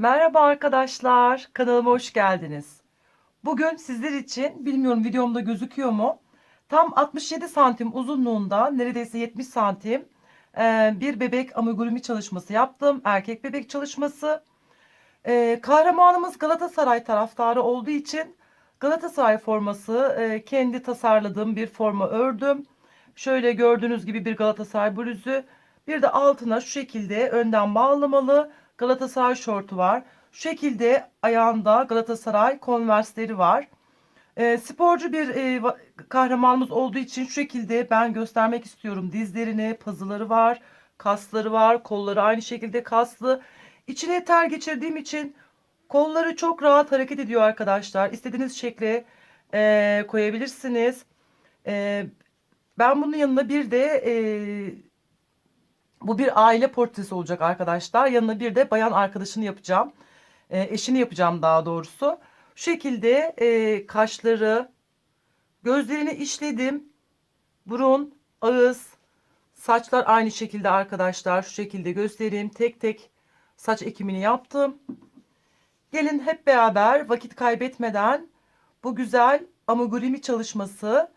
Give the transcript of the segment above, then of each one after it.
Merhaba arkadaşlar, kanalıma hoş geldiniz. Bugün sizler için, bilmiyorum videomda gözüküyor mu, tam 67 santim uzunluğunda, neredeyse 70 santim e, bir bebek amigurumi çalışması yaptım. Erkek bebek çalışması. E, Kahramanımız Galatasaray taraftarı olduğu için Galatasaray forması e, kendi tasarladığım bir forma ördüm. Şöyle gördüğünüz gibi bir Galatasaray bluzu. Bir de altına şu şekilde önden bağlamalı Galatasaray şortu var. Şu şekilde ayağında Galatasaray konversleri var. E, sporcu bir e, kahramanımız olduğu için şu şekilde ben göstermek istiyorum. Dizlerini, pazıları var, kasları var, kolları aynı şekilde kaslı. İçine ter geçirdiğim için kolları çok rahat hareket ediyor arkadaşlar. İstediğiniz şekle e, koyabilirsiniz. E, ben bunun yanına bir de e, bu bir aile portresi olacak arkadaşlar. Yanına bir de bayan arkadaşını yapacağım. E, eşini yapacağım daha doğrusu. Şu şekilde e, kaşları, gözlerini işledim. Burun, ağız, saçlar aynı şekilde arkadaşlar. Şu şekilde göstereyim. Tek tek saç ekimini yaptım. Gelin hep beraber vakit kaybetmeden bu güzel amigurumi çalışması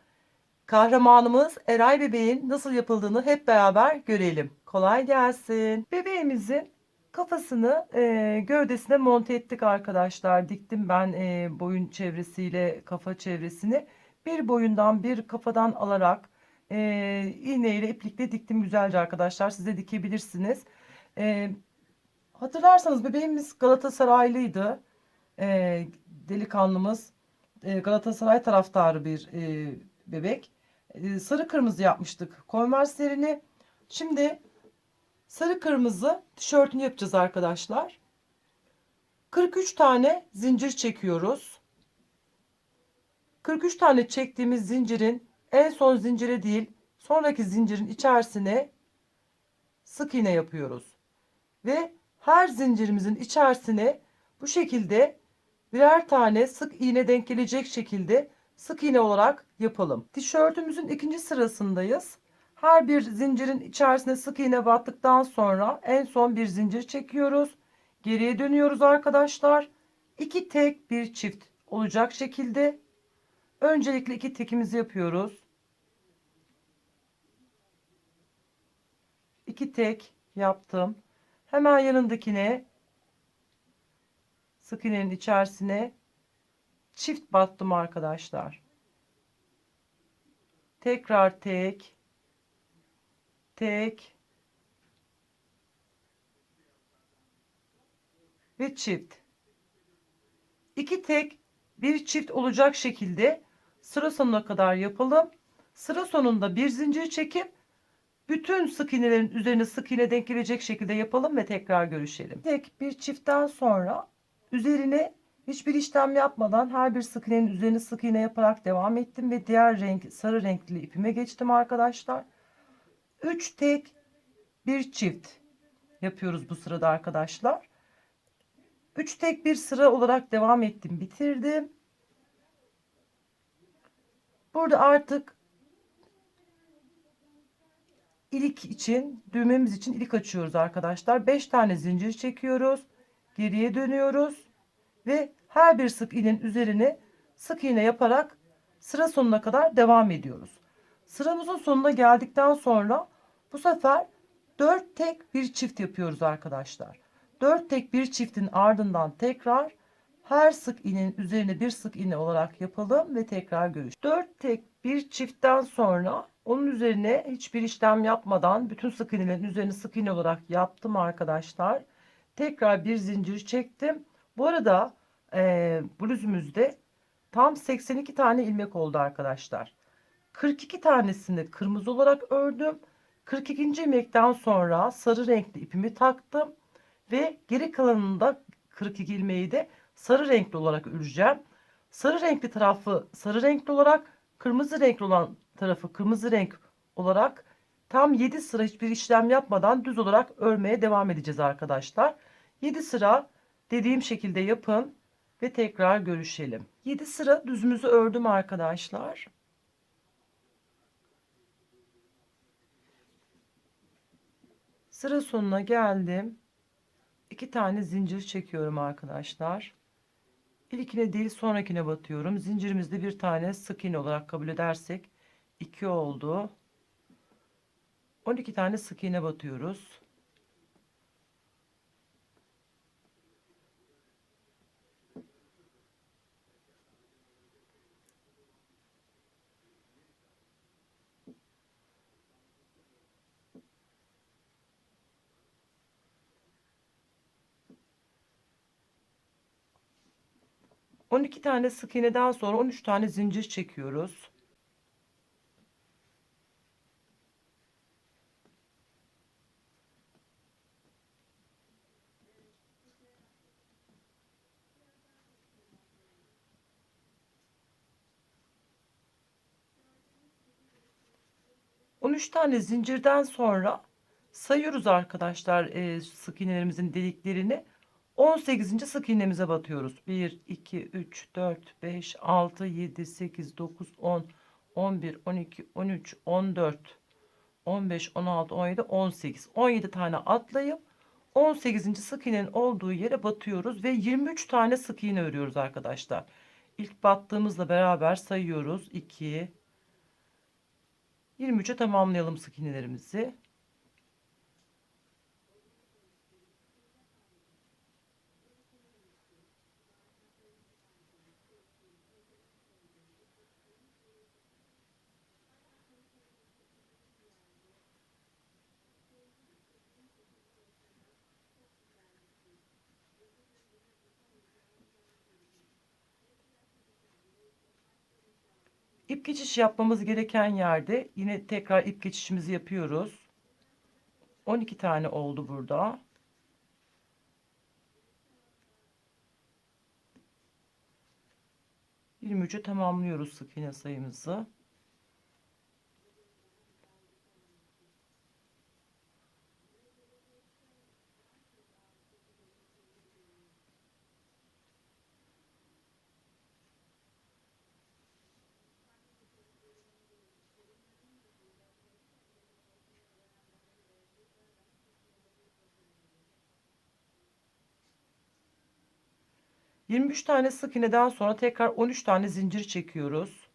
kahramanımız Eray bebeğin nasıl yapıldığını hep beraber görelim. Kolay gelsin. Bebeğimizin kafasını e, gövdesine monte ettik arkadaşlar. Diktim ben e, boyun çevresiyle kafa çevresini. Bir boyundan bir kafadan alarak e, iğneyle iplikle diktim güzelce arkadaşlar. Siz de dikebilirsiniz. E, hatırlarsanız bebeğimiz Galatasaraylıydı. E, delikanlımız e, Galatasaray taraftarı bir e, bebek. E, sarı kırmızı yapmıştık konverslerini. Şimdi sarı kırmızı tişörtünü yapacağız arkadaşlar. 43 tane zincir çekiyoruz. 43 tane çektiğimiz zincirin en son zincire değil sonraki zincirin içerisine sık iğne yapıyoruz. Ve her zincirimizin içerisine bu şekilde birer tane sık iğne denk gelecek şekilde sık iğne olarak yapalım. Tişörtümüzün ikinci sırasındayız. Her bir zincirin içerisine sık iğne battıktan sonra en son bir zincir çekiyoruz. Geriye dönüyoruz arkadaşlar. İki tek bir çift olacak şekilde. Öncelikle iki tekimizi yapıyoruz. İki tek yaptım. Hemen yanındakine sık iğnenin içerisine çift battım arkadaşlar. Tekrar tek tek ve çift. İki tek bir çift olacak şekilde sıra sonuna kadar yapalım. Sıra sonunda bir zincir çekip bütün sık iğnelerin üzerine sık iğne denk gelecek şekilde yapalım ve tekrar görüşelim. Tek bir çiftten sonra üzerine hiçbir işlem yapmadan her bir sık iğnenin üzerine sık iğne yaparak devam ettim ve diğer renk sarı renkli ipime geçtim arkadaşlar. 3 tek bir çift yapıyoruz bu sırada arkadaşlar. 3 tek bir sıra olarak devam ettim bitirdim. Burada artık ilik için düğmemiz için ilik açıyoruz arkadaşlar. 5 tane zincir çekiyoruz. Geriye dönüyoruz ve her bir sık iğnenin üzerine sık iğne yaparak sıra sonuna kadar devam ediyoruz. Sıramızın sonuna geldikten sonra bu sefer 4 tek bir çift yapıyoruz arkadaşlar. 4 tek bir çiftin ardından tekrar her sık iğnenin üzerine bir sık iğne olarak yapalım ve tekrar görüş. 4 tek bir çiftten sonra onun üzerine hiçbir işlem yapmadan bütün sık iğnelerin üzerine sık iğne olarak yaptım arkadaşlar. Tekrar bir zincir çektim. Bu arada e, bluzumuzda tam 82 tane ilmek oldu arkadaşlar. 42 tanesini kırmızı olarak ördüm. 42. ilmekten sonra sarı renkli ipimi taktım ve geri kalanında 42 ilmeği de sarı renkli olarak öreceğim. Sarı renkli tarafı sarı renkli olarak, kırmızı renkli olan tarafı kırmızı renk olarak tam 7 sıra hiçbir işlem yapmadan düz olarak örmeye devam edeceğiz arkadaşlar. 7 sıra dediğim şekilde yapın ve tekrar görüşelim. 7 sıra düzümüzü ördüm arkadaşlar. Sıra sonuna geldim. iki tane zincir çekiyorum arkadaşlar. İlkine değil sonrakine batıyorum. Zincirimizde bir tane sık iğne olarak kabul edersek 2 oldu. 12 tane sık iğne batıyoruz. On iki tane sık iğneden sonra 13 tane zincir çekiyoruz. 13 tane zincirden sonra sayıyoruz arkadaşlar e, sık iğnelerimizin deliklerini. 18. sık iğnemize batıyoruz. 1, 2, 3, 4, 5, 6, 7, 8, 9, 10, 11, 12, 13, 14, 15, 16, 17, 18. 17 tane atlayıp 18. sık iğnenin olduğu yere batıyoruz ve 23 tane sık iğne örüyoruz arkadaşlar. İlk battığımızla beraber sayıyoruz. 2, 23'e tamamlayalım sık iğnelerimizi. İp geçiş yapmamız gereken yerde yine tekrar ip geçişimizi yapıyoruz. 12 tane oldu burada. Yirmi üçe tamamlıyoruz sık iğne sayımızı. 23 tane sık iğneden sonra tekrar 13 tane zincir çekiyoruz.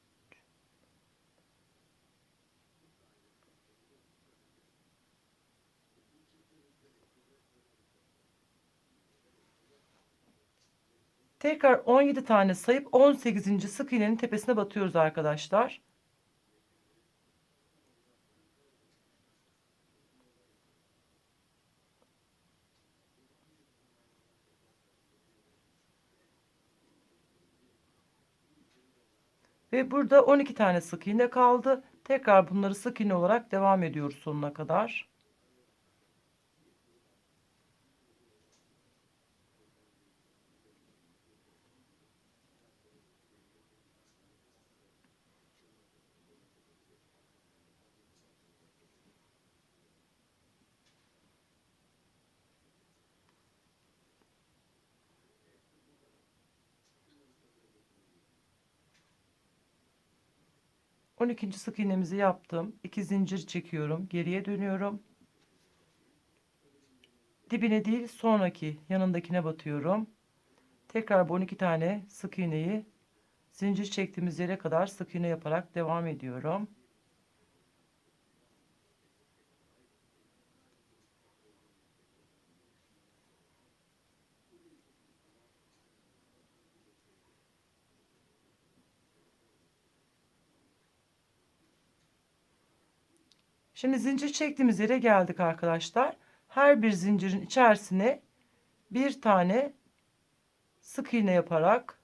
Tekrar 17 tane sayıp 18. sık iğnenin tepesine batıyoruz arkadaşlar. Ve burada 12 tane sık iğne kaldı. Tekrar bunları sık iğne olarak devam ediyoruz sonuna kadar. On ikinci sık iğnemizi yaptım. 2 zincir çekiyorum. Geriye dönüyorum. Dibine değil sonraki yanındakine batıyorum. Tekrar bu 12 tane sık iğneyi zincir çektiğimiz yere kadar sık iğne yaparak devam ediyorum. Şimdi zincir çektiğimiz yere geldik arkadaşlar. Her bir zincirin içerisine bir tane sık iğne yaparak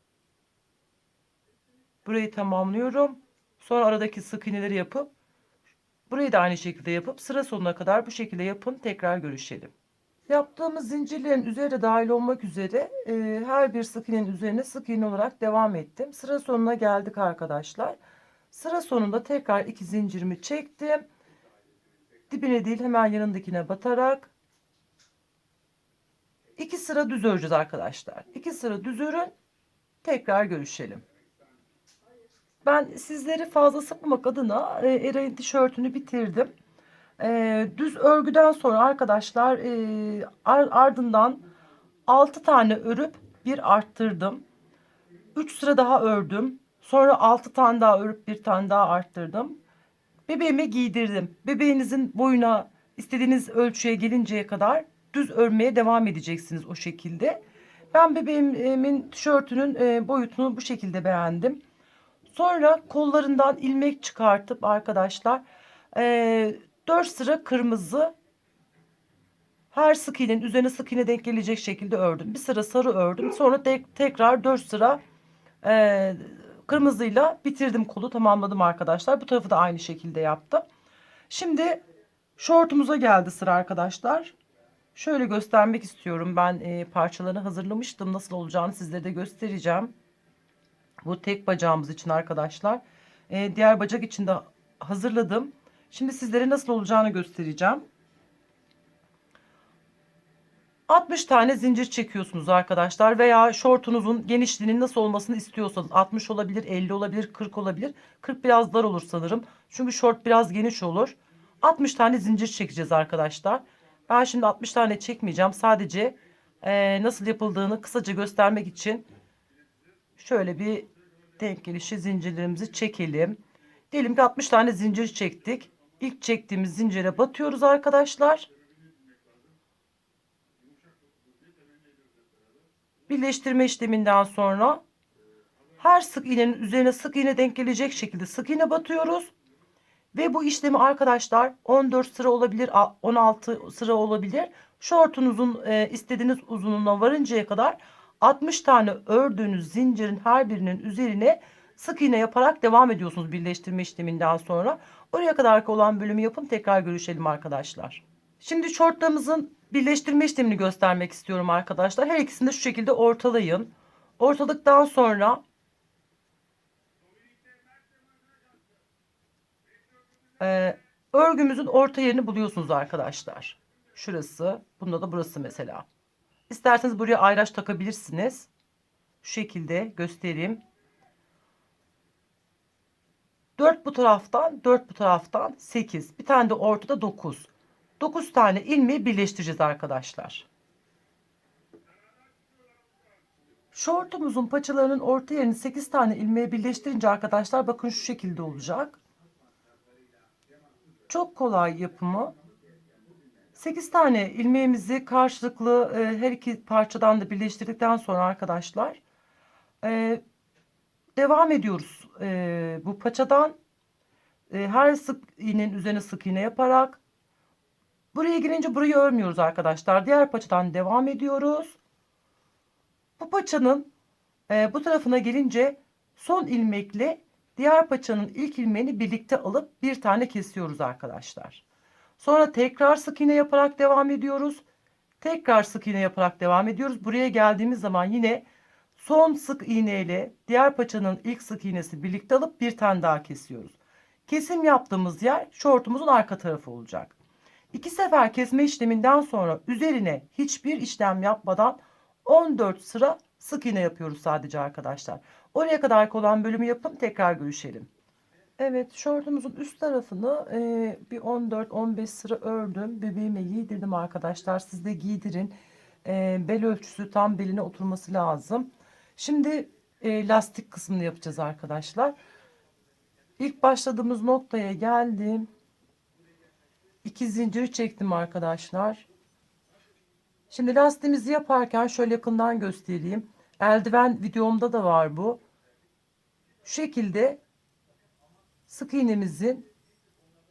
burayı tamamlıyorum. Sonra aradaki sık iğneleri yapıp burayı da aynı şekilde yapıp sıra sonuna kadar bu şekilde yapın. Tekrar görüşelim. Yaptığımız zincirlerin üzerine dahil olmak üzere e, her bir sık iğnenin üzerine sık iğne olarak devam ettim. Sıra sonuna geldik arkadaşlar. Sıra sonunda tekrar iki zincirimi çektim. Dibine değil hemen yanındakine batarak iki sıra düz öreceğiz arkadaşlar. İki sıra düz örün. Tekrar görüşelim. Ben sizleri fazla sıkmamak adına e, Eray'ın tişörtünü bitirdim. E, düz örgüden sonra arkadaşlar e, ardından 6 tane örüp bir arttırdım. 3 sıra daha ördüm. Sonra 6 tane daha örüp bir tane daha arttırdım. Bebeğime giydirdim. Bebeğinizin boyuna istediğiniz ölçüye gelinceye kadar düz örmeye devam edeceksiniz o şekilde. Ben bebeğimin tişörtünün e, boyutunu bu şekilde beğendim. Sonra kollarından ilmek çıkartıp arkadaşlar e, 4 sıra kırmızı her sık iğnenin üzerine sık iğne denk gelecek şekilde ördüm. Bir sıra sarı ördüm. Sonra tek, tekrar 4 sıra e, kırmızıyla bitirdim kolu tamamladım arkadaşlar. Bu tarafı da aynı şekilde yaptım. Şimdi şortumuza geldi sıra arkadaşlar. Şöyle göstermek istiyorum. Ben e, parçalarını hazırlamıştım. Nasıl olacağını sizlere de göstereceğim. Bu tek bacağımız için arkadaşlar. E, diğer bacak için de hazırladım. Şimdi sizlere nasıl olacağını göstereceğim. 60 tane zincir çekiyorsunuz arkadaşlar veya şortunuzun genişliğinin nasıl olmasını istiyorsanız 60 olabilir 50 olabilir 40 olabilir. 40 biraz dar olur sanırım. Çünkü şort biraz geniş olur. 60 tane zincir çekeceğiz arkadaşlar. Ben şimdi 60 tane çekmeyeceğim. Sadece e, nasıl yapıldığını kısaca göstermek için şöyle bir denk gelişi zincirlerimizi çekelim. Diyelim ki 60 tane zincir çektik. İlk çektiğimiz zincire batıyoruz arkadaşlar birleştirme işleminden sonra her sık iğnenin üzerine sık iğne denk gelecek şekilde sık iğne batıyoruz. Ve bu işlemi arkadaşlar 14 sıra olabilir 16 sıra olabilir. Şortunuzun e, istediğiniz uzunluğuna varıncaya kadar 60 tane ördüğünüz zincirin her birinin üzerine sık iğne yaparak devam ediyorsunuz birleştirme işleminden sonra. Oraya kadar olan bölümü yapın tekrar görüşelim arkadaşlar. Şimdi şortlarımızın birleştirme işlemini göstermek istiyorum arkadaşlar. Her ikisini de şu şekilde ortalayın. Ortalıktan sonra e, örgümüzün orta yerini buluyorsunuz arkadaşlar. Şurası. Bunda da burası mesela. İsterseniz buraya ayraç takabilirsiniz. Şu şekilde göstereyim. 4 bu taraftan 4 bu taraftan 8. Bir tane de ortada 9. 9 tane ilmeği birleştireceğiz arkadaşlar. Şortumuzun paçalarının orta yerini 8 tane ilmeği birleştirince arkadaşlar bakın şu şekilde olacak. Çok kolay yapımı. 8 tane ilmeğimizi karşılıklı e, her iki parçadan da birleştirdikten sonra arkadaşlar e, devam ediyoruz. E, bu paçadan her sık iğnenin üzerine sık iğne yaparak Buraya girince burayı örmüyoruz arkadaşlar. Diğer paçadan devam ediyoruz. Bu paçanın e, bu tarafına gelince son ilmekle diğer paçanın ilk ilmeğini birlikte alıp bir tane kesiyoruz arkadaşlar. Sonra tekrar sık iğne yaparak devam ediyoruz. Tekrar sık iğne yaparak devam ediyoruz. Buraya geldiğimiz zaman yine son sık iğne ile diğer paçanın ilk sık iğnesi birlikte alıp bir tane daha kesiyoruz. Kesim yaptığımız yer şortumuzun arka tarafı olacak. İki sefer kesme işleminden sonra üzerine hiçbir işlem yapmadan 14 sıra sık iğne yapıyoruz sadece arkadaşlar. Oraya kadar olan bölümü yapın tekrar görüşelim. Evet şortumuzun üst tarafını e, bir 14-15 sıra ördüm. Bebeğime giydirdim arkadaşlar. Siz de giydirin. E, bel ölçüsü tam beline oturması lazım. Şimdi e, lastik kısmını yapacağız arkadaşlar. İlk başladığımız noktaya geldim. İki zinciri çektim arkadaşlar. Şimdi lastiğimizi yaparken şöyle yakından göstereyim. Eldiven videomda da var bu. Şu şekilde sık iğnemizin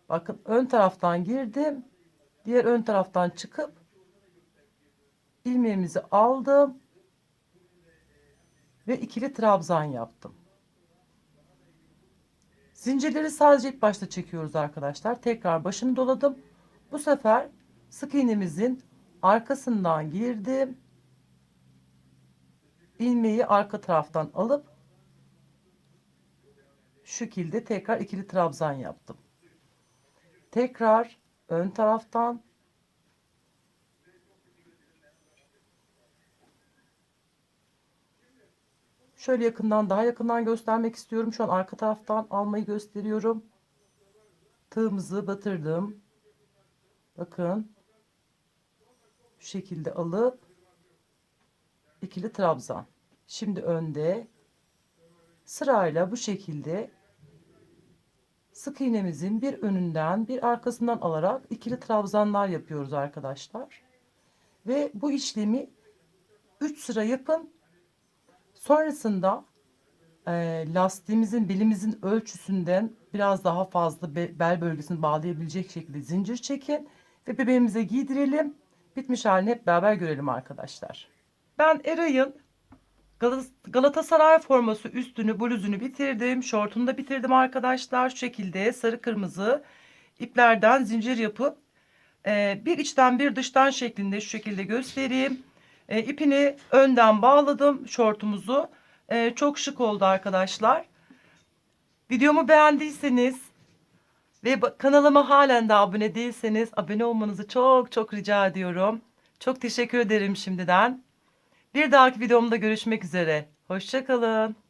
bakın ön taraftan girdim. Diğer ön taraftan çıkıp ilmeğimizi aldım ve ikili trabzan yaptım. Zincirleri sadece ilk başta çekiyoruz arkadaşlar. Tekrar başını doladım. Bu sefer sık iğnemizin arkasından girdim. ilmeği arka taraftan alıp şu şekilde tekrar ikili trabzan yaptım. Tekrar ön taraftan Şöyle yakından daha yakından göstermek istiyorum. Şu an arka taraftan almayı gösteriyorum. Tığımızı batırdım. Bakın. Şu şekilde alıp ikili trabzan. Şimdi önde sırayla bu şekilde sık iğnemizin bir önünden bir arkasından alarak ikili trabzanlar yapıyoruz arkadaşlar. Ve bu işlemi 3 sıra yapın. Sonrasında e, lastiğimizin belimizin ölçüsünden biraz daha fazla be- bel bölgesini bağlayabilecek şekilde zincir çekin ve bebeğimize giydirelim. Bitmiş halini hep beraber görelim arkadaşlar. Ben Eray'ın Gal- Galatasaray forması üstünü bluzunu bitirdim. Şortunu da bitirdim arkadaşlar. Şu şekilde sarı kırmızı iplerden zincir yapıp e, bir içten bir dıştan şeklinde şu şekilde göstereyim. E, ipini önden bağladım şortumuzu. E, çok şık oldu arkadaşlar. Videomu beğendiyseniz ve kanalıma halen de abone değilseniz abone olmanızı çok çok rica ediyorum. Çok teşekkür ederim şimdiden. Bir dahaki videomda görüşmek üzere. Hoşçakalın.